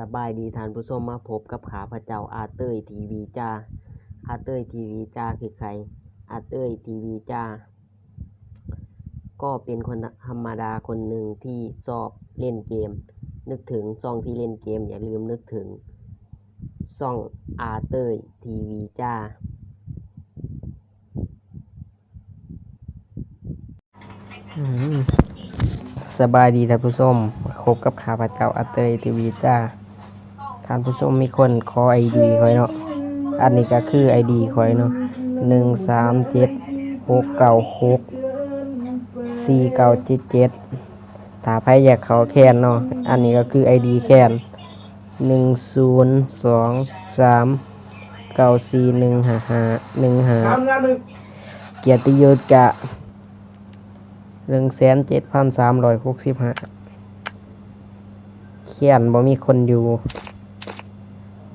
สบายดีท่านผู้ชมมาพบกับขาพระเจ้าอาเต้ยทีวีจ้าอาเต้ยทีวีจ้าคือใคร อาเต้ยทีวีจ้า ก็เป็นคนธรรมดาคนหนึ่งที่ชอบเล่นเกม นึกถึงซองที่เล่นเกม อย่าลืมนึกถึงซ่องอาเต้ยทีวีจ้าสบายดีท่านผู้ชมคบกับข้าพเจ้าอาเตยทีวีจ้า ท่านผู้ชมมีคนขอไอดีคอยเนาะ อันนี้ก็คือไอดีคอยเนาะหนึ่งสามเจ็ดหกเก้าหกสี่เก้าเจ็ดเจ็ดถ้าใครอยากเขาแคนเนาะ อันนี้ก็คือไอดีแคนหนึ่งศูนย์สองสามเก้าสี่หนึ่งห้าห้าหนึ่งห้าเกียรติยศกะหนึ่งแสนเจ็ดพันสามร้อยหกสิบห้าเขียนบ่มีคนอยู่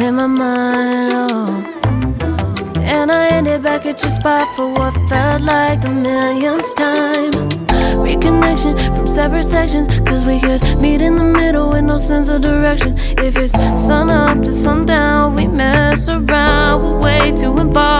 clear my mind. Oh. And I ended back at your spot for what felt like the millionth time. Reconnection from separate sections, cause we could meet in the middle with no sense of direction. If it's sun up to sundown, we mess around, we're way too involved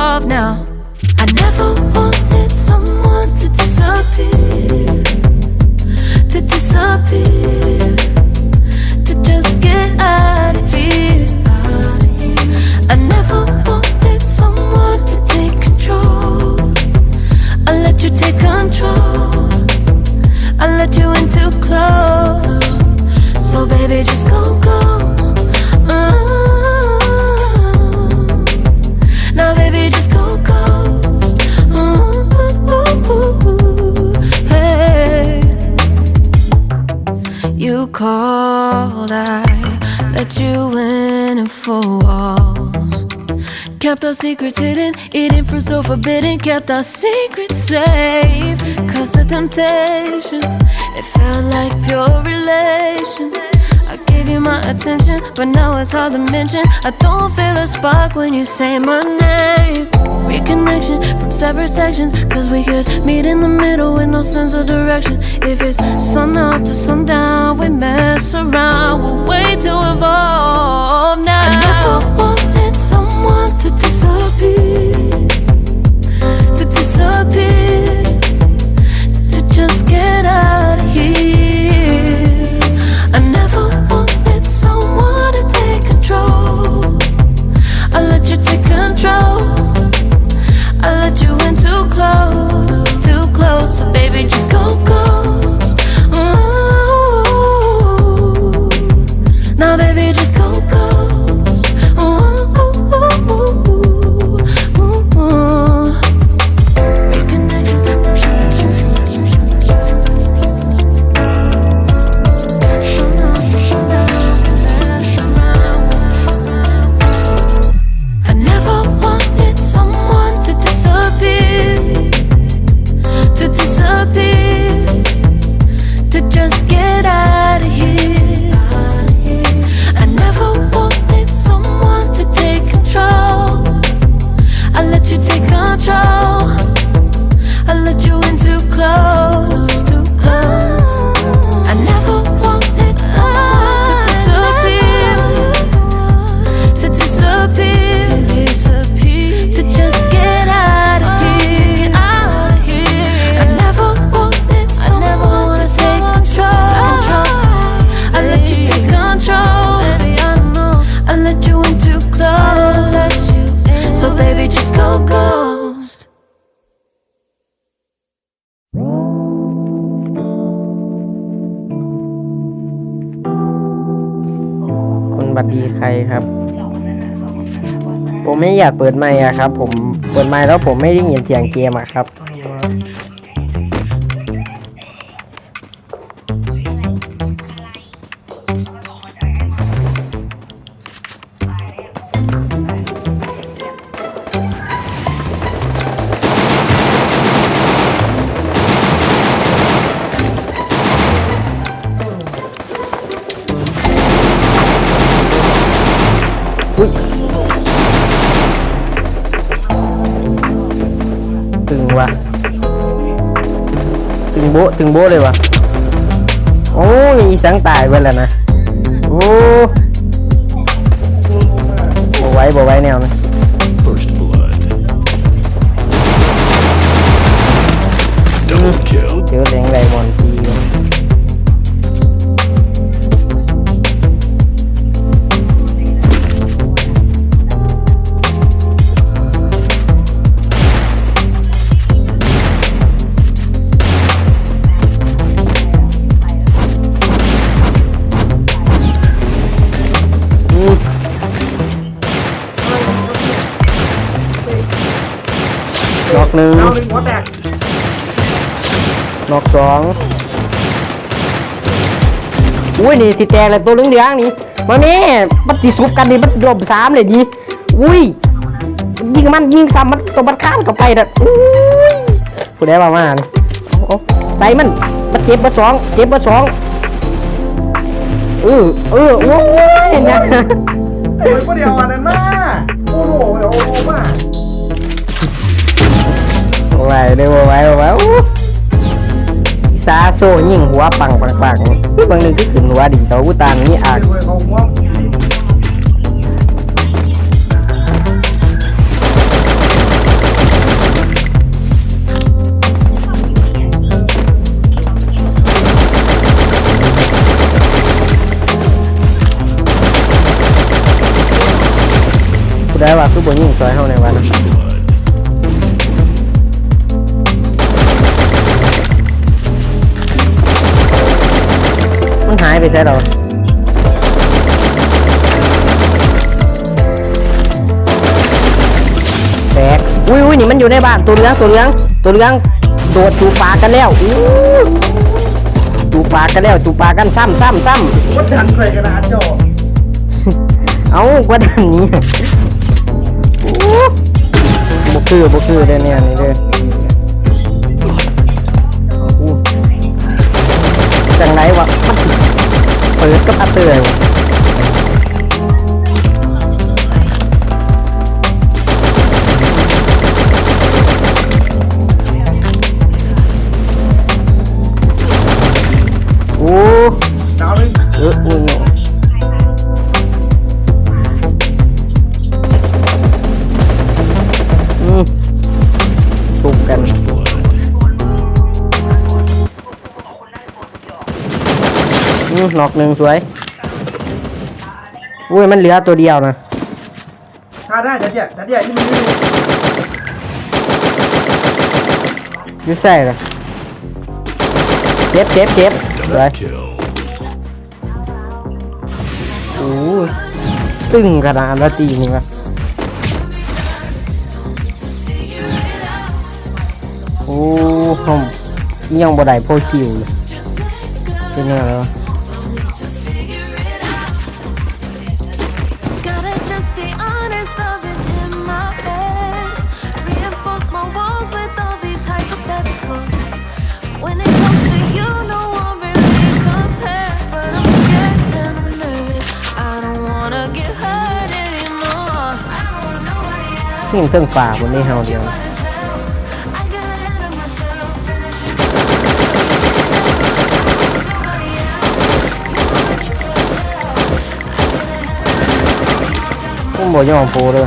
Called, I let you in and four walls. Kept our secrets hidden, eating fruit so forbidden. Kept our secrets safe. Cause the temptation, it felt like pure relation. I gave you my attention, but now it's hard to mention. I don't feel a spark when you say my name. Reconnection from separate sections, cause we could meet in the middle with no sense of direction. If it's sun up to sundown, we mess around, we're way too ใครครับ ผมไม่อยากเปิดไมค์อะครับ ผมเปิดไมค์แล้วผมไม่ได้ยินเสียงเกมอะครับ ตึงโบะตึงโบะเลยวะโอ้ยอีสังตายไปแล้วนะโอ้บ่ไหว้บ่ไหว้แนวนะ First blood. Double kill. เจอแรงไรมอน กหนึ่งเอาหนึ่งหัวแตกนอกสองอุ้ยนี่สิแตกเลยตัวเหลืองเหลืองๆนี่มาแม่มันสิซุบกันนี่มันรวมสามเลยดีอุ้ยยิงมันยิงซ้ำมันตัวมันข้ามเข้าไปนะอุ้ยผู้ใดว่ามานี่เอาเอาใส่มันมันเจ็บมาสองเจ็บมาสองเออเออโอ้ยเนี่ยโอ้ยพวกเดียวอันนั้นมาโอ้โหโอ้โหมา ไหวได้บ่ไหวบ่ไหวอู้ซาโซยิงหัวปังปังปังคือบางหนึงก็ขึ้นหัวดีต่ออุตานนี่อาจเว้ยเขาหัวผู้ใดว่าคือบ่ยิงซอยายไปใช่หรอแตกอุ้ยอุ้ยนี่มันอยู่ในบ้านตัวเหลืองตัวเหลืองตัวเหลืองโดดจูบปากกันแล้วอู้จูบปากกันแล้วจูบปากกันซ้ำซ้ำซ้วัดดันใส่กระดาษจ่อำเอากว่าด้านนี้อู้บ่คือบ่คือเด้อเนี่ยนี่เด้ออู้จังไรวะ มันสิ นอกหนึ่งสวยอุ้ยมันเหลือตัวเดียวนะถ้าได้จะเดี่ยจะเดี่ยที่มันไม่รู้อยุ่ใส่เลยเจ็บเจ็บเจ็บสวย Double kill. โอ้ยตึงขนาดละตีนี่วะโอ้ผมยังบ่ได้โพคิวเลยเป็นยังไงวะ นี่เครื่องป่าบนนี้เฮาเดียว What is hell? I got ahead of myself, finishing. Nobody else. ผมบ่ยอมโปเลย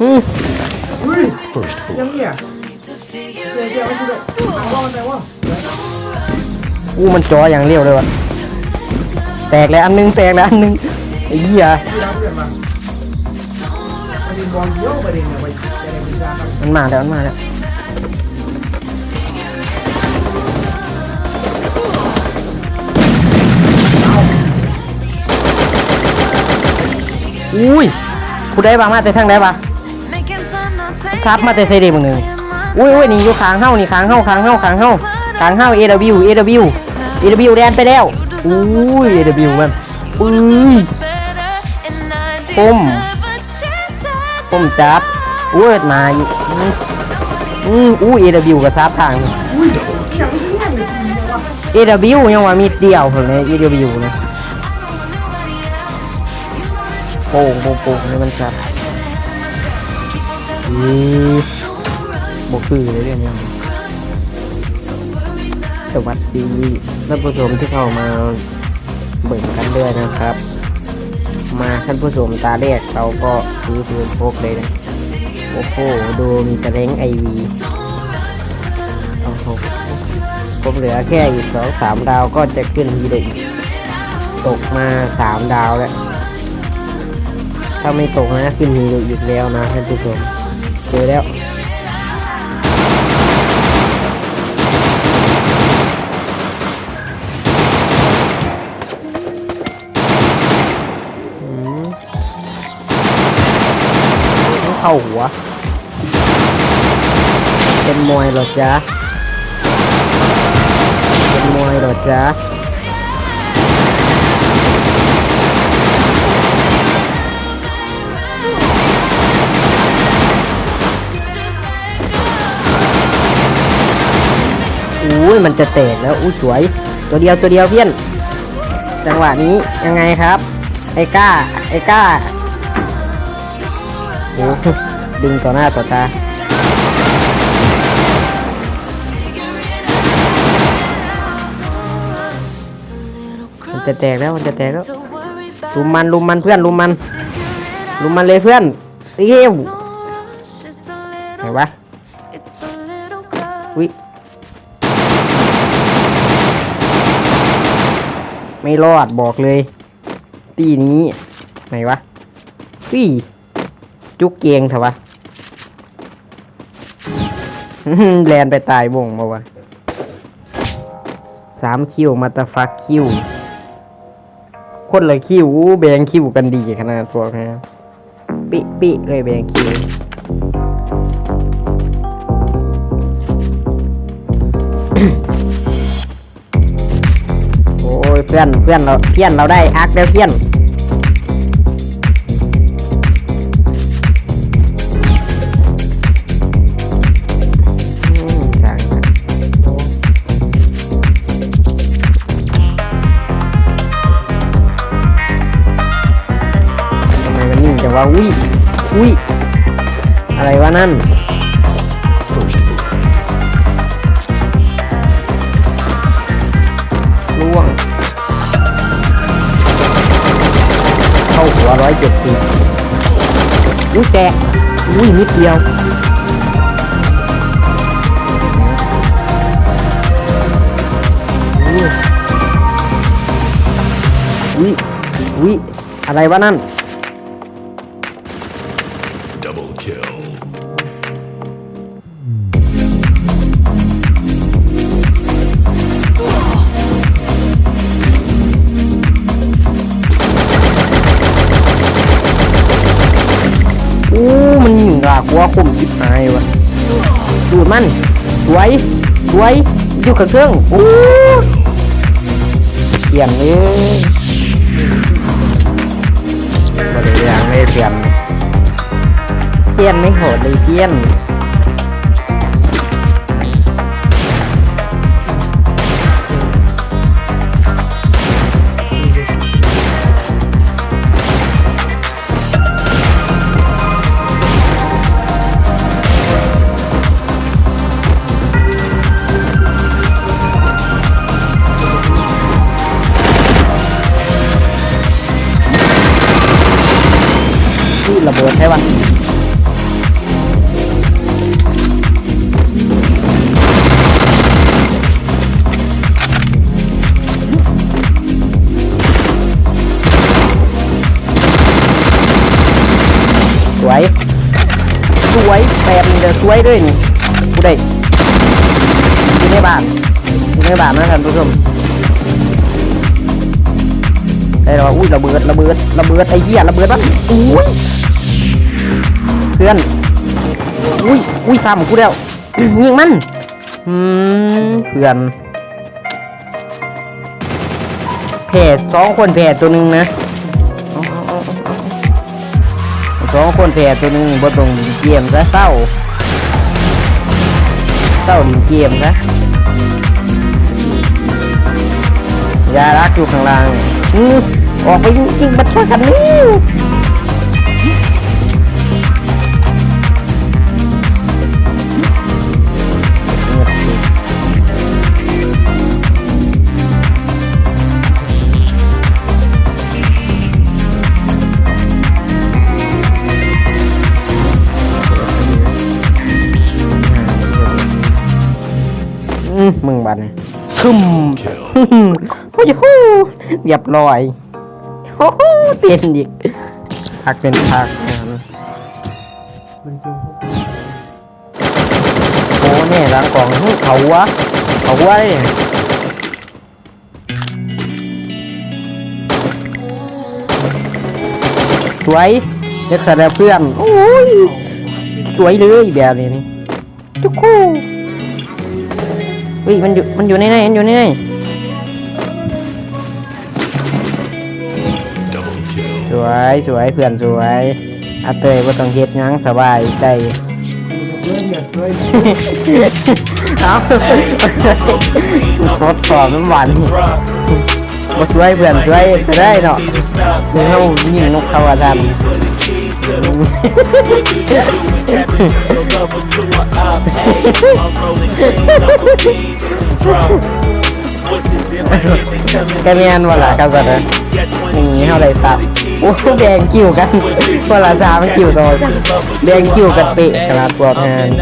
อือยังเนี่ยเดี๋ยวเดี๋ยวไปดูเลยเอาว่ามันไปว่าอู้มันจออย่างเร็วเลยวะแตกแล้วอันหนึงแตกแล้วอันหนึงไอ้เหี้ย บอลเยอะไปดินเนี่ยไปจะได้มีการทำมันมาแล้วมันมาแล้วอุ้ยผู้ใดบ้ามาแต่ทางใดบ้างชับมาแต่เซเดีมึงหนึ่งอุ้ยอุ้ยนี่อยู่ขางเฮ้านี่ขางเฮ้าขางเฮ้าขางเฮ้าขางเฮ้า AW AW AW แดนไปแล้วอุ้ย AW มันอุ้ย better and ผมจับอุ้ยมาอยู่อืมอืมอู้ AW กับซับทางนี่ AW ยังว่ามีเดียวผมเลย AW นะโป่งโป่งโป่งนี่มันจับอือบกคือเลยเรื่องนี้สวัสดีท่านผู้ชมที่เข้ามาเบิ่งกันด้วยนะครับ มาท่านผู้ชมตาแรกเขาก็ซื้อปืนพกเลยนะโอ้โหดูมีกระเล้งไอวีโอ้โหผมเหลือแค่อีกสองสามดาวก็จะขึ้นฮีโร่อีกตกมาสามดาวแล้ว ถ้าไม่ตกนะขึ้นฮีโร่อีกแล้วนะท่านผู้ชมเจอแล้ว เข้าหัว เป็นมวยเหรอจ๊ะ เป็นมวยเหรอจ๊ะ อุ้ยมันจะแตกแล้ว อุ้ยสวย ตัวเดียวตัวเดียวเพี้ยน จังหวะนี้ยังไงครับ ไอ้ก้า ไอ้ก้า โอ้ดึงต่อหน้าต่อตามันจะแตกแล้วมันจะแตกแล้วลุมมันลุมมันเพื่อนลุมมันลุมมันเลยเพื่อนเอี้ยวไหนวะอุ้ยไม่รอดบอกเลย ตีนี้ไหนวะพี่ จุกเกียงเถอะวะแลนไปตายวงมาวะสามคิวมาตาฟักคิว คนละคิวแบงคิวกันดีขนาดพวกนี้ปิปิเลยแบงคิวโอ้ยเพื่อนเพื่อนเราเพื่อนเราได้อักแล้วเพื่อน วะอุ้ยอุ้ยอะไรวะนั่นล่วง เข้าหัวร้อยเจ็ดสิบอุ้ยแตกอุ้ยนิดเดียวอุ้ยอุ้ยอะไรวะนั่น วยสวยอยู่กับเครื่องอู้เสียงนี้บริเวณไม่เสียงเสียนไม่โหดเลยเสียน ที่ระเบิดใช่ปะสวย สวยแปมเดี๋ยวสวยด้วยนี่กูได้อยู่ในบ้านอยู่ในบ้านนะท่านผู้ชมได้หรออุ้ยระเบิดระเบิดระเบิดไอ้เหี้ยระเบิดวะอุ้ย เพื่อน อุ้ย อุ้ยซ้ำกูแล้วยิงมัน อืม เพื่อนแผ่สองคนแผ่ตัวหนึ่งนะสองคนแผ่ตัวหนึ่งบ่ตรงเกมซะเศร้าเศร้าหลีเกมซะยารักอยู่ข้างล่างอือออกไปยิงยิงบัตรช่วยกันนี่ มึงบันคึมโอ้โหเรียบร้อยโอ้โหเตียนอีกพักเป็นพักนะโอ้เนี่ยหลังกล่องเขาวะเขาวะเนี่ยสวยเล็กแส้งเพื่อนโอ้ยสวยเลยแบบนี้ทุกคู่ อุ้ยมันอยู่มันอยู่ในไหนมันอยู่ในไหน Double kill. สวยสวยเพื่อนสวยอาเตยว่าต้องเฮ็ดหยังสบายใจเพื่อนอย่าช่วยเอารถขอบน้ำหวานมาสวยเพื่อนสวยจะได้เนาะมึงเขายิงนกเขาอาจารย์ cái Kamian và là cao giật rồi à? Mình hao đầy tạp. Ủa đèn kiểu cắt Hoặc là sao mới kiểu rồi? Đèn kiểu cắt bị Cả là tuột hàng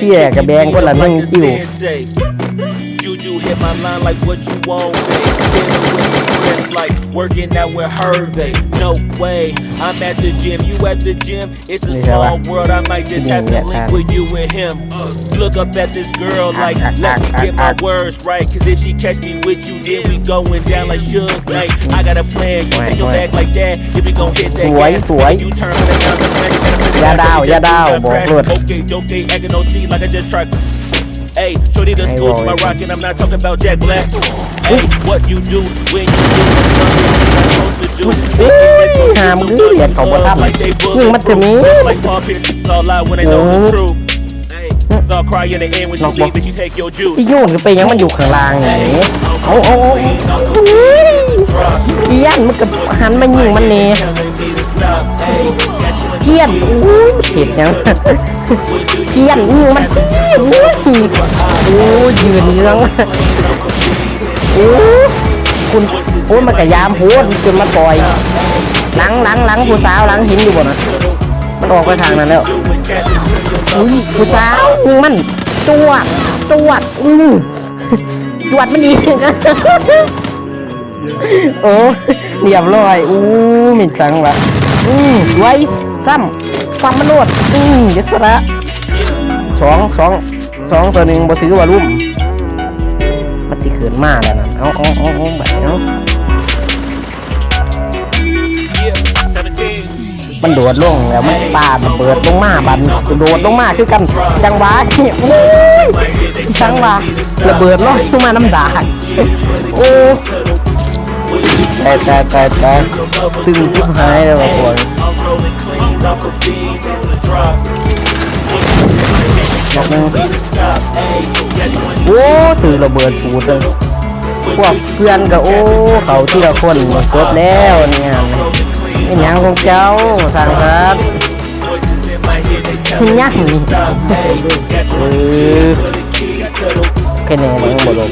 Thì là cái đèn có là nâng kiểu. Juju hit my line like what you want. just like working out with Hervey. No way, I'm at the gym, you at the gym. It's a small world, I might just have to link with you and him. Look up at this girl like, let me get my words right. Cause if she catch me with you, then we going down like Suge Knight. Like, I got a plan, you take your back like that, then we gon' hit that gas. Then you turn for the back, Yeah, back, back, back, back, back, back, back, back, back, back, back, back, back, back, Hey, shorty the Hey, school to my boy. rock and I'm not talking about Jack Black. Hey, what you do when you do something you're supposed to do? หามงคือเหรียญของบ่ทันยิงมันจะมี Like Paul Pierce, all lie when they know the truth. Hey, all cry in the end when you Knock, leave knock. and you take your juice. ที่ยุ่นคือไปยังมันอยู่ข้างล่างนี่เอาเอาเอาเกี้ยนมันกับหันมายิงมันนี่ เกี้ยนอู้ยเห็ดยังเกี้ยนยิงมันอู้ยโอ้ยยืนเรื่องโอ้คุณโอ้ยมันกะยามโหดจนมาปล่อยหลังหลังหลังผู้สาวหลังหินอยู่บ่นะมันออกไปทางนั้นแล้วอุ้ยผู้สาวยิงมันตวดตวดอือตวดมันดีโอ้เรียบร้อยอู้มิดจังละ อืมไว้ซ้ำซ้ำมันโลดอืมเดี๋ยวสระสองสองสองตัวหนึ่งบ่ถือว่ารุ่มมันสิเขินมากแล้วนะเอาเอาเอาเอาแบบเอา Yeah, 17. มันโดดลงแล้วมันปาระเบิดลงมาบันโดดลงมาคือกันจังหวะนี่โอ้ยจังหวะระเบิดลงมาน้ำดากโอ้ แต่แต่แต่แต่ซึ่งทิพหายเลยว่ะพวก I'm rolling clean off a beat on the drop. บอกนึงโอ้ถือระเบิดปูดเลยพวกเพื่อนก็โอ้เขาที่ละคนจบแล้วเนี่ยนี่หยังของเจ้าทางครับ Voices in my head, they tell นี่ me ยัง to stop. Hey, got เอ20อ keys to the keys, settle. แค่นี้เลยบ่ลง